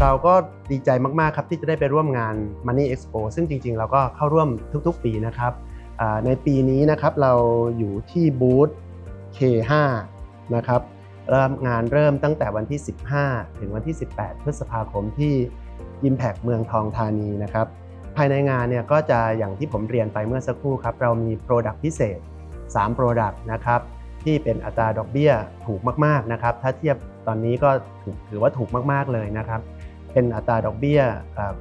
เราก็ดีใจมาก ๆ ครับที่จะได้ไปร่วมงาน Money Expo ซึ่งจริง ๆ เราก็เข้าร่วมทุก ๆ ปีนะครับในปีนี้นะครับเราอยู่ที่บูธ K5 นะครับเริ่มงานเริ่มตั้งแต่วันที่ 15 ถึงวันที่ 18 พฤษภาคมที่ Impact เมืองทองธานีนะครับภายในงานเนี่ยก็จะอย่างที่ผมเรียนไปเมื่อสักครู่ครับ เรามี Product พิเศษ 3 Product นะครับ ที่เป็นอัตราดอกเบี้ยถูกมากๆนะครับ ถ้าเทียบตอนนี้ก็ถือว่าถูกมากๆเลยนะครับ เป็นอัตราดอกเบี้ย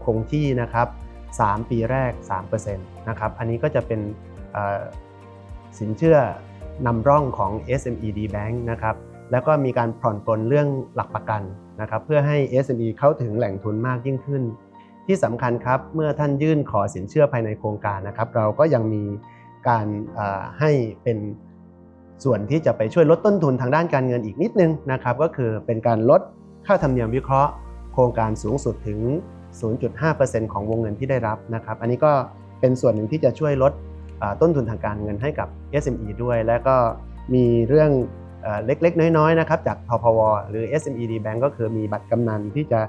คงที่นะครับ 3 ปีแรก3%นะครับ อันนี้ก็จะเป็นสินเชื่อนำร่องของ SME D Bank นะครับ แล้วก็มีการผ่อนปลนเรื่องหลักประกันนะครับ เพื่อให้ SME เข้าถึงแหล่งทุนมากยิ่งขึ้น ที่สำคัญครับ เมื่อท่านยื่นขอสินเชื่อภายในโครงการนะครับ เราก็ยังมีการให้เป็น ส่วนที่จะไปช่วยลดต้นทุนทางด้านการเงินอีกนิดนึงนะครับก็คือเป็นการลดค่าธรรมเนียมวิเคราะห์ โครงการสูงสุดถึง 0.5%ของวงเงินที่ได้รับนะครับอันนี้ก็เป็นส่วนหนึ่งที่จะช่วยลดต้นทุนทางการเงินให้กับ SME ด้วย และก็มีเรื่องเอ่อเล็กๆ น้อยๆนะครับจากทพว หรือ SME D Bank ก็คือมีบัตรกำนันที่จะ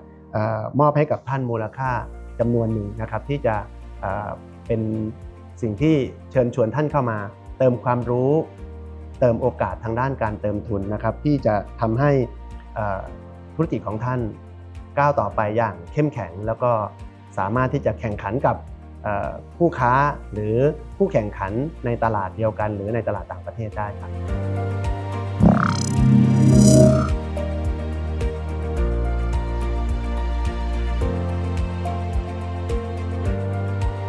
มอบให้กับท่านมูลค่าจำนวนหนึ่งนะครับที่จะเป็นสิ่งที่เชิญชวนท่านเข้ามา เติมความรู้ เติมโอกาสทางด้านการเติมทุนนะครับ ที่จะทำให้ธุรกิจของท่านก้าวต่อไปอย่างเข้มแข็ง แล้วก็สามารถที่จะแข่งขันกับผู้ค้าหรือผู้แข่งขันในตลาดเดียวกัน หรือในตลาดต่างประเทศได้ครับ